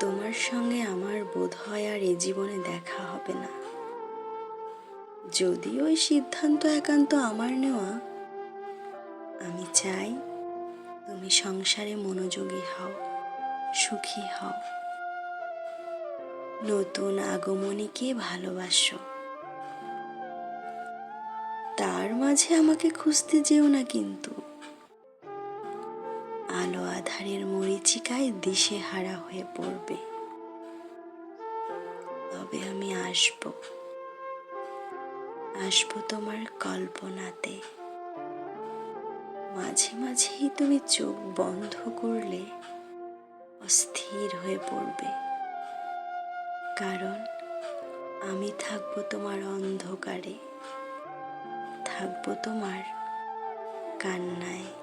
তোমার সঙ্গে আমার বোধ হয় আর এ জীবনে দেখা হবে না। যদি ওই সিদ্ধান্ত একান্ত আমার নেওয়া, আমি চাই তুমি সংসারে মনোযোগী হও, সুখী হও। নতুন আগমনীকে ভালোবাসো। তার মাঝে আমাকে খুঁজতে যেও না কিন্তু। আলো আধারের মরিচিকায় দিশে হারা হয়ে পড়বে। তবে আমি আসব। আসব তোমার কল্পনাতে। মাঝে মাঝেই তুমি চোখ বন্ধ করলে অস্থির হয়ে পড়বে। কারণ আমি থাকব তোমার অন্ধকারে। থাকব তোমার কান্নায়।